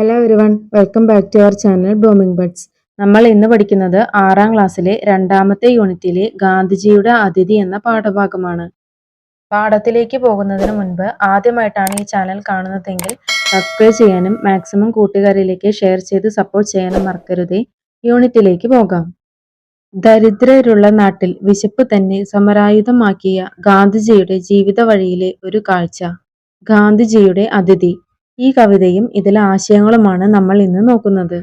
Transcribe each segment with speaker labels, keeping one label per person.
Speaker 1: Hello everyone welcome back to our channel Blooming Buds നമ്മൾ ഇന്ന് പഠിക്കുന്നത് ആറാം ക്ലാസ്സിലെ രണ്ടാമത്തെ യൂണിറ്റിലെ ഗാന്ധിജിയുടെ അതിഥി എന്ന പാഠഭാഗമാണ്. പാഠത്തിലേക്ക് പോകുന്നതിന് മുൻപ് ആദ്യമായിട്ടാണ് ഈ ചാനൽ കാണുന്നതെങ്കിൽ സബ്സ്ക്രൈബ് ചെയ്യാനും മാക്സിമം കൂട്ടുകാരിലേക്ക് ഷെയർ ചെയ്ത് സപ്പോർട്ട് ചെയ്യാനും മറക്കരുതേ. യൂണിറ്റിലേക്ക് പോകാം. ദരിദ്രരുള്ള നാട്ടിൽ വിശപ്പ് തന്നെ സമരായുധമാക്കിയ ഗാന്ധിജിയുടെ ജീവിത വഴിയിലെ ഒരു കാഴ്ച. ഗാന്ധിജിയുടെ അതിഥി. ഈ കവിതയും ഇതിലെ ആശയങ്ങളുമാണ് നമ്മൾ ഇന്ന് നോക്കുന്നത്.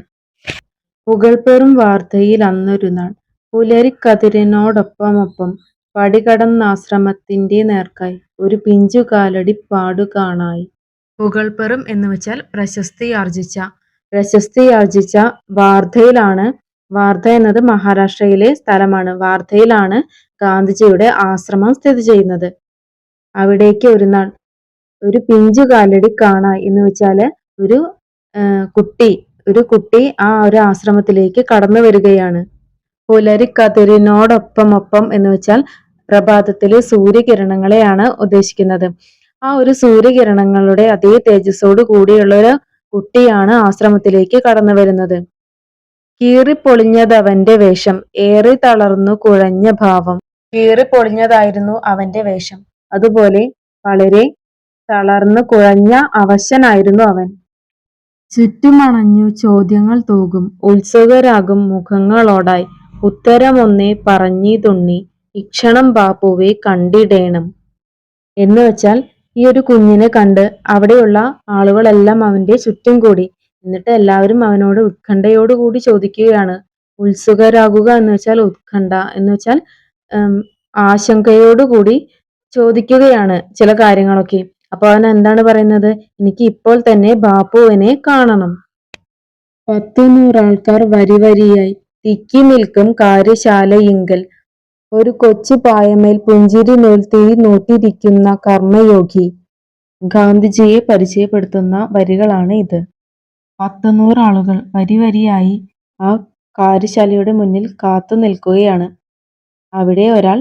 Speaker 1: പുകൾപെറും വാർത്തയിൽ അന്നൊരു നാൾ പുലരിക്കതിരിനോടൊപ്പമൊപ്പം പടികടന്നാശ്രമത്തിന്റെ നേർക്കായി ഒരു പിഞ്ചു കാലടി പാടു കാണായി. പുകൾപെറും എന്ന് വെച്ചാൽ പ്രശസ്തി ആർജിച്ച പ്രശസ്തി ആർജിച്ച വാർധയിലാണ് വാർധ എന്നത് മഹാരാഷ്ട്രയിലെ സ്ഥലമാണ്. വാർധയിലാണ് ഗാന്ധിജിയുടെ ആശ്രമം സ്ഥിതി ചെയ്യുന്നത്. അവിടേക്ക് ഒരു നാൾ ഒരു പിഞ്ചു കാലടി കാണാ എന്ന് വെച്ചാൽ ഒരു കുട്ടി ഒരു കുട്ടി ആ ഒരു ആശ്രമത്തിലേക്ക് കടന്നു വരികയാണ്. പുലരിക്കതിരിനോടൊപ്പം ഒപ്പം എന്ന് വെച്ചാൽ പ്രഭാതത്തിലെ സൂര്യകിരണങ്ങളെയാണ് ഉദ്ദേശിക്കുന്നത്. ആ ഒരു സൂര്യകിരണങ്ങളുടെ അതേ തേജസ്സോട് കൂടിയുള്ള ഒരു കുട്ടിയാണ് ആശ്രമത്തിലേക്ക് കടന്നു വരുന്നത്. കീറിപ്പൊളിഞ്ഞതവന്റെ വേഷം ഏറെ തളർന്നു കുഴഞ്ഞ ഭാവം. കീറിപ്പൊളിഞ്ഞതായിരുന്നു അവന്റെ വേഷം. അതുപോലെ വളരെ തളർന്നു കുഴഞ്ഞ അവശനായിരുന്നു അവൻ. ചുറ്റുമണഞ്ഞു ചോദ്യങ്ങൾ തൂകും. ഉത്സുകരാകും മുഖങ്ങളോടായി. ഉത്തരമൊന്നേ പറഞ്ഞിതുണ്ണി ഇക്ഷണം ബാപ്പുവെ കണ്ടിടേണം. എന്ന് വെച്ചാൽ ഈ ഒരു കുഞ്ഞിനെ കണ്ട് അവിടെയുള്ള ആളുകളെല്ലാം അവന്റെ ചുറ്റും കൂടി. എന്നിട്ട് എല്ലാവരും അവനോട് ഉത്കണ്ഠയോടുകൂടി ചോദിക്കുകയാണ് ഉത്സുകരാകുക എന്ന് വെച്ചാൽ ഉത്കണ്ഠ? എന്ന് വെച്ചാൽ ആശങ്കയോടുകൂടി ചോദിക്കുകയാണ് ചില കാര്യങ്ങളൊക്കെ. അപ്പൊ അവൻ എന്താണ് പറയുന്നത്? എനിക്ക് ഇപ്പോൾ തന്നെ ബാപ്പുവിനെ കാണണം. പത്തു നൂറാൾക്കാർ വരി വരിയായി. തിക്കി നിൽക്കും കാര്യശാലയിങ്കൽ. ഒരു കൊച്ചു പായമേൽ പുഞ്ചിരി നോൽത്തി നോട്ടിരിക്കുന്ന കർമ്മയോഗി. ഗാന്ധിജിയെ പരിചയപ്പെടുത്തുന്ന വരികളാണ് ഇത്. പത്തുനൂറ് ആളുകൾ വരി വരിയായി ആ കാര്യശാലയുടെ മുന്നിൽ കാത്തു നിൽക്കുകയാണ്. അവിടെ ഒരാൾ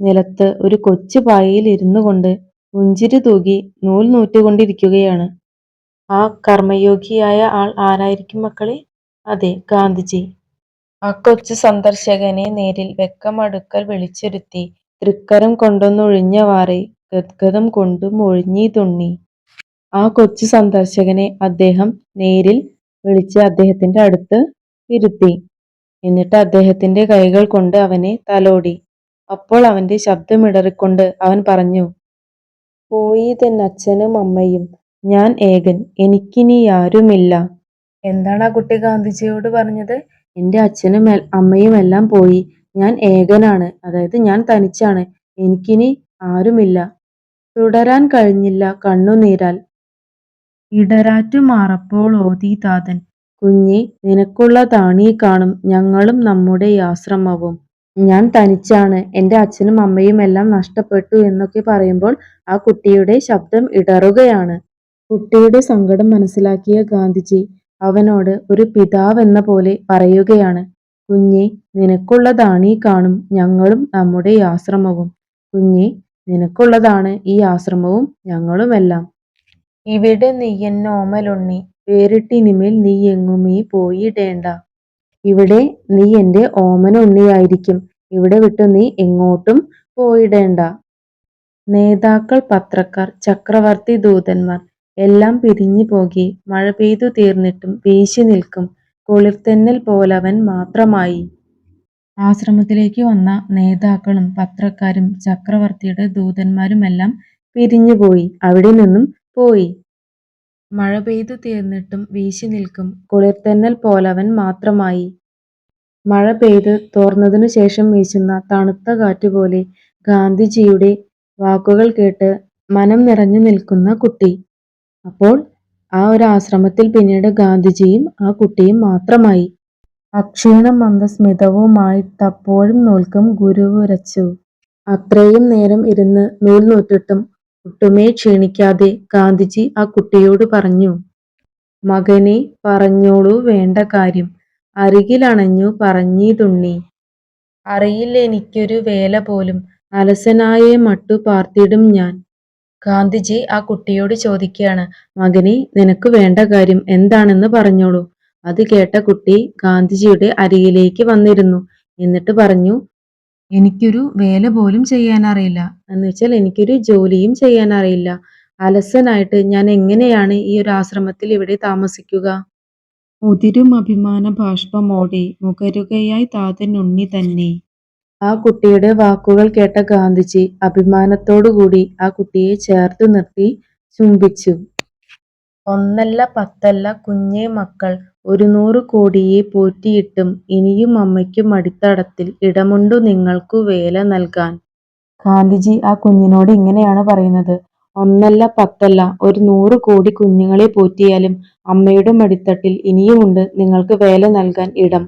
Speaker 1: നിലത്ത് ഒരു കൊച്ചു പായയിൽ ഇരുന്നു കൊണ്ട് പുഞ്ചിരി തൂകി നൂൽ നൂറ്റുകൊണ്ടിരിക്കുകയാണ്. ആ കർമ്മയോഗിയായ ആൾ ആരായിരിക്കും മക്കളെ? അതെ ഗാന്ധിജി. ആ കൊച്ചു സന്ദർശകനെ നേരിൽ വെക്കമടുക്കൽ വിളിച്ചിരുത്തി തൃക്കരം കൊണ്ടൊന്നൊഴിഞ്ഞ വാറി ഗദ്ഗതം കൊണ്ടും മൊഴിഞ്ഞി തുണ്ണി. ആ കൊച്ചു സന്ദർശകനെ അദ്ദേഹം നേരിൽ വിളിച്ച് അദ്ദേഹത്തിന്റെ അടുത്ത് ഇരുത്തി. എന്നിട്ട് അദ്ദേഹത്തിന്റെ കൈകൾ കൊണ്ട് അവനെ തലോടി. അപ്പോൾ അവന്റെ ശബ്ദമിടറിക്കൊണ്ട് അവൻ പറഞ്ഞു പോയീതെന്നച്ഛനും അമ്മയും. ഞാൻ ഏകൻ എനിക്കിനി ആരുമില്ല എന്താണ് ആ കുട്ടി ഗാന്ധിജിയോട് പറഞ്ഞത്? എന്റെ അച്ഛനും അമ്മയും എല്ലാം പോയി. ഞാൻ ഏകനാണ് അതായത് ഞാൻ തനിച്ചാണ്. എനിക്കിനി ആരുമില്ല. തുടരാൻ കഴിഞ്ഞില്ല കണ്ണുനീരാൽ ഇടരാറ്റു മാറപ്പോൾ ഓതീതാതൻ കുഞ്ഞി നിനക്കുള്ള നിനക്കുള്ളതാണീ കാണും. ഞങ്ങളും നമ്മുടെ ആശ്രമവും. ഞാൻ തനിച്ചാണ്. എന്റെ അച്ഛനും അമ്മയും എല്ലാം നഷ്ടപ്പെട്ടു എന്നൊക്കെ പറയുമ്പോൾ ആ കുട്ടിയുടെ ശബ്ദം ഇടറുകയാണ്. കുട്ടിയുടെ സങ്കടം മനസ്സിലാക്കിയ ഗാന്ധിജി അവനോട് ഒരു പിതാവെന്ന പോലെ പറയുകയാണ്. കുഞ്ഞെ നിനക്കുള്ളതാണ് ഈ കാണും. ഞങ്ങളും നമ്മുടെ ആശ്രമവും. കുഞ്ഞെ നിനക്കുള്ളതാണ് ഈ ആശ്രമവും. ഞങ്ങളുമെല്ലാം. ഇവിടെ നീയെന്നോമലുണ്ണി വേറിട്ടിനിമേൽ നീ എങ്ങുമേ പോയിടേണ്ട ഇവിടെ നീ എന്റെ ഓമന ഉണ്ണിയായിരിക്കും. ഇവിടെ വിട്ട് നീ എങ്ങോട്ടും പോയിടേണ്ട. നേതാക്കൾ പത്രക്കാർ ചക്രവർത്തി ദൂതന്മാർ എല്ലാം പിരിഞ്ഞു പോകി. മഴ പെയ്തു തീർന്നിട്ടും വീശി നിൽക്കും. കുളിർത്തെന്നൽ പോലവൻ മാത്രമായി. ആശ്രമത്തിലേക്ക് വന്ന നേതാക്കളും പത്രക്കാരും ചക്രവർത്തിയുടെ ദൂതന്മാരുമെല്ലാം പിരിഞ്ഞുപോയി. അവിടെ നിന്നും പോയി. മഴ പെയ്തു തീർന്നിട്ടും വീശി നിൽക്കും കുളിർതെന്നൽ പോലവൻ മാത്രമായി. മഴ പെയ്ത് തോർന്നതിനു ശേഷം വീശുന്ന തണുത്ത കാറ്റുപോലെ ഗാന്ധിജിയുടെ വാക്കുകൾ കേട്ട് മനം നിറഞ്ഞു നിൽക്കുന്ന കുട്ടി. അപ്പോൾ ആ ഒരു ആശ്രമത്തിൽ പിന്നീട് ഗാന്ധിജിയും ആ കുട്ടിയും മാത്രമായി. അക്ഷീണം മന്ദസ്മിതവുമായിട്ടപ്പോഴും നോൽക്കും ഗുരുവുരച്ചു. അത്രയും നേരം ഇരുന്ന് നൂൽ നൂറ്റിട്ടും ഒട്ടുമേ ക്ഷീണിക്കാതെ ഗാന്ധിജി ആ കുട്ടിയോട് പറഞ്ഞു മകനെ പറഞ്ഞോളൂ വേണ്ട കാര്യം. അരികിലണഞ്ഞു പറഞ്ഞീതുണ്ണി. അറിയില്ല എനിക്കൊരു വേല പോലും. അലസനായ മട്ടു പാർത്തിടും ഞാൻ ഗാന്ധിജി ആ കുട്ടിയോട് ചോദിക്കുകയാണ് മകനെ നിനക്ക് വേണ്ട കാര്യം എന്താണെന്ന് പറഞ്ഞോളൂ അത് കേട്ട കുട്ടി ഗാന്ധിജിയുടെ അരികിലേക്ക് വന്നിരുന്നു. എന്നിട്ട് പറഞ്ഞു എനിക്കൊരു വേല പോലും ചെയ്യാൻ അറിയില്ല എന്ന് വെച്ചാൽ എനിക്കൊരു ജോലിയും ചെയ്യാൻ അറിയില്ല അലസനായിട്ട് ഞാൻ എങ്ങനെയാണ് ഈ ഒരു ആശ്രമത്തിൽ ഇവിടെ താമസിക്കുക? മുതിരും അഭിമാന ബാഷ്പമോടെ മുഖരുകയായി താതൻ ഉണ്ണി തന്നെ. ആ കുട്ടിയുടെ വാക്കുകൾ കേട്ട ഗാന്ധിജി അഭിമാനത്തോടുകൂടി ആ കുട്ടിയെ ചേർത്ത് നിർത്തി ചുംബിച്ചു. ഒന്നല്ല പത്തല്ല കുഞ്ഞേ മക്കൾ. ഒരു നൂറ് കോടിയെ പോറ്റിയിട്ടും ഇനിയും അമ്മയ്ക്കും അടിത്തടത്തിൽ ഇടമുണ്ടു നിങ്ങൾക്കു വേല നൽകാൻ. ഗാന്ധിജി ആ കുഞ്ഞിനോട് ഇങ്ങനെയാണ് പറയുന്നത്. ഒന്നല്ല പത്തല്ല ഒരു നൂറ് കോടി കുഞ്ഞുങ്ങളെ പോറ്റിയാലും അമ്മയുടെ മടിത്തട്ടിൽ ഇനിയുമുണ്ട് നിങ്ങൾക്ക് വേല നൽകാൻ ഇടം.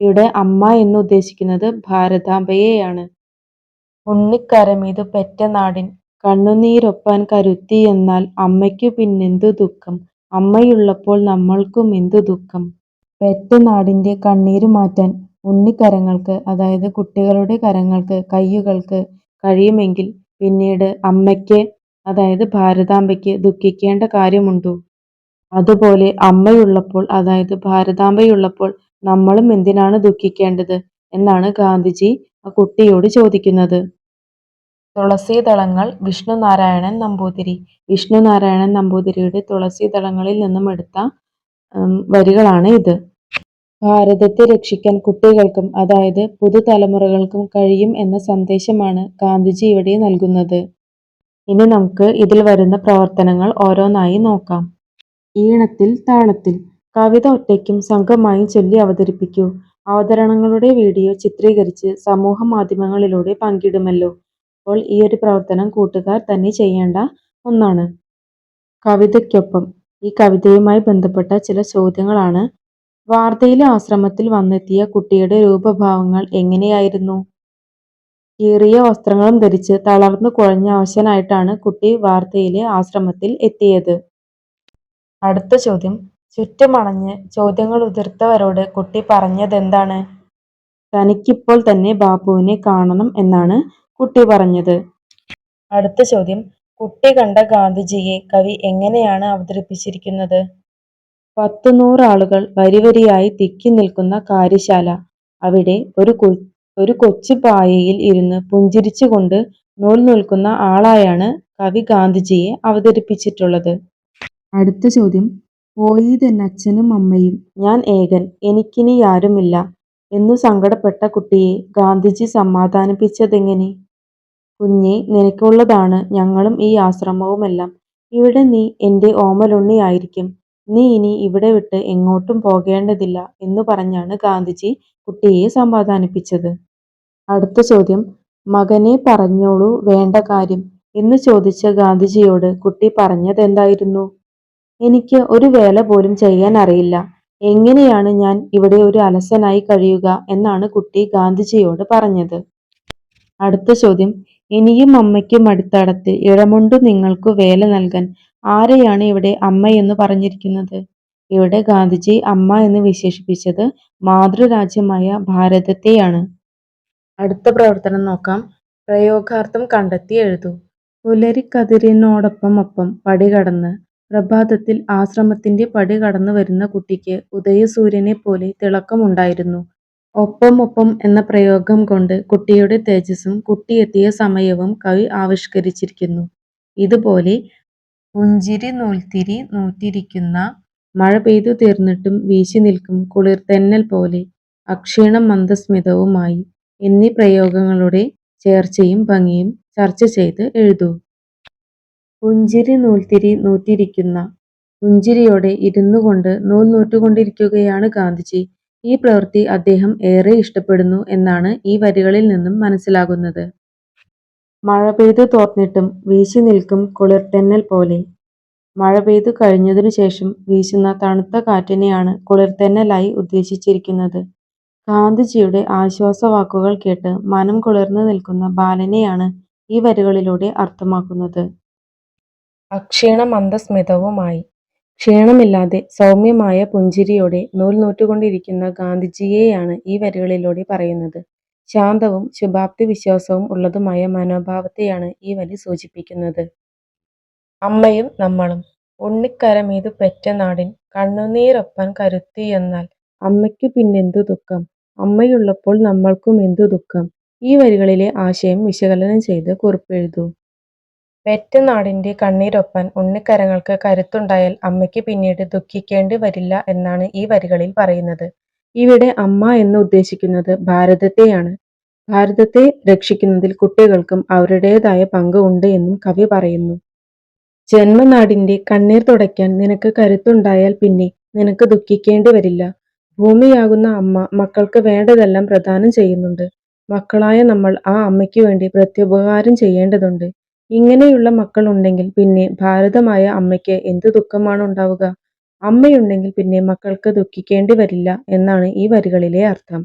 Speaker 1: ഇവിടെ അമ്മ എന്ന് ഉദ്ദേശിക്കുന്നത് ഭാരതാംബയെയാണ്. ഉണ്ണിക്കരമീതു പെറ്റ നാടിൻ കണ്ണുനീരൊപ്പാൻ കരുത്തി എന്നാൽ അമ്മയ്ക്കു പിന്നെന്തു ദുഃഖം? അമ്മയുള്ളപ്പോൾ നമ്മൾക്കും എന്തു ദുഃഖം? പെറ്റ നാടിന്റെ കണ്ണീര് മാറ്റാൻ ഉണ്ണിക്കരങ്ങൾക്ക് അതായത് കുട്ടികളുടെ കരങ്ങൾക്ക് കയ്യുകൾക്ക് കഴിയുമെങ്കിൽ പിന്നീട് അമ്മയ്ക്ക് അതായത് ഭാരതാംബയ്ക്ക് ദുഃഖിക്കേണ്ട കാര്യമുണ്ടോ? അതുപോലെ അമ്മയുള്ളപ്പോൾ അതായത് ഭാരതാംബയുള്ളപ്പോൾ നമ്മളും എന്തിനാണ് ദുഃഖിക്കേണ്ടത്? എന്നാണ് ഗാന്ധിജി ആ കുട്ടിയോട് ചോദിക്കുന്നത്. തുളസീദളങ്ങൾ വിഷ്ണുനാരായണൻ നമ്പൂതിരി. വിഷ്ണുനാരായണൻ നമ്പൂതിരിയുടെ തുളസീദളങ്ങളിൽ നിന്നും എടുത്ത വരികളാണ് ഇത്. ഭാരതത്തെ രക്ഷിക്കാൻ കുട്ടികൾക്കും അതായത് പുതുതലമുറകൾക്കും കഴിയും എന്ന സന്ദേശമാണ് ഗാന്ധിജി ഇവിടെ നൽകുന്നത്. ഇനി നമുക്ക് ഇതിൽ വരുന്ന പ്രവർത്തനങ്ങൾ ഓരോന്നായി നോക്കാം. ഈണത്തിൽ താളത്തിൽ കവിത ഒറ്റയ്ക്കും സംഘമായും ചൊല്ലി അവതരിപ്പിക്കൂ. അവതരണങ്ങളുടെ വീഡിയോ ചിത്രീകരിച്ച് സമൂഹ മാധ്യമങ്ങളിലൂടെ പങ്കിടുമല്ലോ. അപ്പോൾ ഈ ഒരു പ്രവർത്തനം കൂട്ടുകാർ തന്നെ ചെയ്യേണ്ട ഒന്നാണ്. കവിതയ്ക്കൊപ്പം ഈ കവിതയുമായി ബന്ധപ്പെട്ട ചില ചോദ്യങ്ങളാണ്. വാർത്തയിലെ ആശ്രമത്തിൽ വന്നെത്തിയ കുട്ടിയുടെ രൂപഭാവങ്ങൾ എങ്ങനെയായിരുന്നു? കീറിയ വസ്ത്രങ്ങളും ധരിച്ച് തളർന്നു കുഴഞ്ഞ അവശനായിട്ടാണ് കുട്ടി വാർത്തയിലെ ആശ്രമത്തിൽ എത്തിയത്. അടുത്ത ചോദ്യം. ചുറ്റുമണഞ്ഞ് ചോദ്യങ്ങൾ ഉതിർത്തവരോട് കുട്ടി പറഞ്ഞതെന്താണ്? തനിക്കിപ്പോൾ തന്നെ ബാപ്പുവിനെ കാണണം എന്നാണ് കുട്ടി പറഞ്ഞത്. അടുത്ത ചോദ്യം. കുട്ടി കണ്ട ഗാന്ധിജിയെ കവി എങ്ങനെയാണ് അവതരിപ്പിച്ചിരിക്കുന്നത്? പത്തു നൂറാളുകൾ വരിവരിയായി തിക്കി നിൽക്കുന്ന കാര്യശാല. അവിടെ ഒരു കൊ ഒരു കൊച്ചു പായയിൽ ഇരുന്ന് പുഞ്ചിരിച്ചുകൊണ്ട് നൂൽ നിൽക്കുന്ന ആളായാണ് കവി ഗാന്ധിജിയെ അവതരിപ്പിച്ചിട്ടുള്ളത്. അടുത്ത ചോദ്യം. പോയി അച്ഛനും അമ്മയും ഞാൻ ഏകൻ എനിക്കിനി ആരുമില്ല എന്നു സങ്കടപ്പെട്ട കുട്ടിയെ ഗാന്ധിജി സമാധാനിപ്പിച്ചതെങ്ങനെ? കുഞ്ഞെ നിനക്കുള്ളതാണ്. ഞങ്ങളും ഈ ആശ്രമവുമെല്ലാം. ഇവിടെ നീ എന്റെ ഓമലുണ്ണിയായിരിക്കും. നീ ഇനി ഇവിടെ വിട്ട് എങ്ങോട്ടും പോകേണ്ടതില്ല എന്ന് പറഞ്ഞാണ് ഗാന്ധിജി കുട്ടിയെ സമാധാനിപ്പിച്ചത്. അടുത്ത ചോദ്യം. മകനെ പറഞ്ഞോളൂ വേണ്ട കാര്യം എന്ന് ചോദിച്ച ഗാന്ധിജിയോട് കുട്ടി പറഞ്ഞതെന്തായിരുന്നു? എനിക്ക് ഒരു വേല പോലും ചെയ്യാൻ അറിയില്ല. എങ്ങനെയാണ് ഞാൻ ഇവിടെ ഒരു അലസനായി കഴിയുക എന്നാണ് കുട്ടി ഗാന്ധിജിയോട് പറഞ്ഞത്. അടുത്ത ചോദ്യം. ഇനിയും അമ്മയ്ക്കും അടുത്തടത്ത് ഇടമുണ്ട് നിങ്ങൾക്കു വേല നൽകാൻ. ആരെയാണ് ഇവിടെ അമ്മ എന്ന് പറഞ്ഞിരിക്കുന്നത്? ഇവിടെ ഗാന്ധിജി അമ്മ എന്ന് വിശേഷിപ്പിച്ചത് മാതൃരാജ്യമായ ഭാരതത്തെയാണ്. അടുത്ത പ്രവർത്തനം നോക്കാം. പ്രയോഗാർത്ഥം കണ്ടെത്തി എഴുതൂ. പുലരിക്കതിരിനോടൊപ്പം ഒപ്പം പടികടന്ന്. പ്രഭാതത്തിൽ ആശ്രമത്തിന്റെ പടി കടന്നു വരുന്ന കുട്ടിക്ക് ഉദയസൂര്യനെ പോലെ തിളക്കമുണ്ടായിരുന്നു. ഒപ്പം ഒപ്പം എന്ന പ്രയോഗം കൊണ്ട് കുട്ടിയുടെ തേജസ്സും കുട്ടിയെത്തിയ സമയവും കവി ആവിഷ്കരിച്ചിരിക്കുന്നു. ഇതുപോലെ പുഞ്ചിരി നൂൽത്തിരി നൂറ്റിരിക്കുന്ന, മഴ പെയ്തു തീർന്നിട്ടും വീശി വീശിനിൽക്കും കുളിർതെന്നൽ പോലെ, അക്ഷീണം മന്ദസ്മിതവുമായി എന്നീ പ്രയോഗങ്ങളുടെ ചേർച്ചയും ഭംഗിയും ചർച്ച ചെയ്ത് എഴുതൂ. പുഞ്ചിരി നൂൽത്തിരി നൂറ്റിരിക്കുന്ന പുഞ്ചിരിയോടെ ഇരുന്നുകൊണ്ട് നൂൽ നൂറ്റുകൊണ്ടിരിക്കുകയാണ് ഗാന്ധിജി. ഈ പ്രവൃത്തി അദ്ദേഹം ഏറെ ഇഷ്ടപ്പെടുന്നു എന്നാണ് ഈ വരികളിൽ നിന്നും മനസ്സിലാകുന്നത്. മഴ പെയ്തു തോർന്നിട്ടും വീശി നിൽക്കും കുളിർതെന്നൽ പോലെ. മഴ പെയ്തു കഴിഞ്ഞതിനു ശേഷം വീശുന്ന തണുത്ത കാറ്റിനെയാണ് കുളിർതെന്നലായി ഉദ്ദേശിച്ചിരിക്കുന്നത്. ഗാന്ധിജിയുടെ ആശ്വാസവാക്കുകൾ കേട്ട് മനം കുളിർന്നു നിൽക്കുന്ന ബാലനെയാണ് ഈ വരികളിലൂടെ അർത്ഥമാക്കുന്നത്. അക്ഷീണമന്ദസ്മിതവുമായി ക്ഷീണമില്ലാതെ സൗമ്യമായ പുഞ്ചിരിയോടെ നൂൽ നൂറ്റുകൊണ്ടിരിക്കുന്ന ഗാന്ധിജിയെയാണ് ഈ വരികളിലൂടെ പറയുന്നത്. ശാന്തവും ശുഭാപ്തി വിശ്വാസവും ഉള്ളതുമായ മനോഭാവത്തെയാണ് ഈ വരി സൂചിപ്പിക്കുന്നത്. അമ്മയും നമ്മളും ഉണ്ണിക്കരമീതു പെറ്റ നാടിൻ കണ്ണുനീരൊപ്പാൻ കരുത്തി എന്നാൽ അമ്മയ്ക്ക് പിന്നെന്തു ദുഃഖം അമ്മയുള്ളപ്പോൾ നമ്മൾക്കും എന്തു ദുഃഖം ഈ വരികളിലെ ആശയം വിശകലനം ചെയ്ത് കുറിപ്പെഴുതൂ പെറ്റ നാടിന്റെ കണ്ണീരൊപ്പാൻ ഉണ്ണിക്കരങ്ങൾക്ക് കരുത്തുണ്ടായാൽ അമ്മയ്ക്ക് പിന്നീട് ദുഃഖിക്കേണ്ടി വരില്ല എന്നാണ് ഈ വരികളിൽ പറയുന്നത്. ഇവിടെ അമ്മ എന്ന് ഉദ്ദേശിക്കുന്നത് ഭാരതത്തെയാണ്. ഭാരതത്തെ രക്ഷിക്കുന്നതിൽ കുട്ടികൾക്കും അവരുടേതായ പങ്ക് ഉണ്ട് എന്നും കവി പറയുന്നു. ജന്മനാടിന്റെ കണ്ണീർ തുടയ്ക്കാൻ നിനക്ക് കരുത്തുണ്ടായാൽ പിന്നെ നിനക്ക് ദുഃഖിക്കേണ്ടി വരില്ല. ഭൂമിയാകുന്ന അമ്മ മക്കൾക്ക് വേണ്ടതെല്ലാം പ്രദാനം ചെയ്യുന്നുണ്ട്. മക്കളായ നമ്മൾ ആ അമ്മയ്ക്ക് വേണ്ടി പ്രത്യുപകാരം ചെയ്യേണ്ടതുണ്ട്. ഇങ്ങനെയുള്ള മക്കൾ ഉണ്ടെങ്കിൽ പിന്നെ ഭാരതമായ അമ്മയ്ക്ക് എന്ത് ദുഃഖമാണ് ഉണ്ടാവുക? അമ്മയുണ്ടെങ്കിൽ പിന്നെ മക്കൾക്ക് ദുഃഖിക്കേണ്ടി വരില്ല എന്നാണ് ഈ വരികളിലെ അർത്ഥം.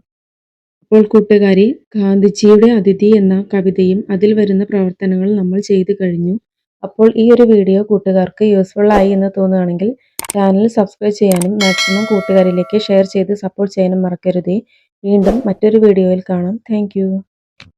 Speaker 1: അപ്പോൾ കൂട്ടുകാരി ഗാന്ധിജിയുടെ അതിഥി എന്ന കവിതയും അതിൽ വരുന്ന പ്രവർത്തനങ്ങൾ നമ്മൾ ചെയ്തു കഴിഞ്ഞു. അപ്പോൾ ഈ ഒരു വീഡിയോ കൂട്ടുകാർക്ക് യൂസ്ഫുൾ ആയി എന്ന് തോന്നുകയാണെങ്കിൽ ചാനൽ സബ്സ്ക്രൈബ് ചെയ്യാനും മാക്സിമം കൂട്ടുകാരിലേക്ക് ഷെയർ ചെയ്ത് സപ്പോർട്ട് ചെയ്യാനും മറക്കരുതേ. വീണ്ടും മറ്റൊരു വീഡിയോയിൽ കാണാം. താങ്ക്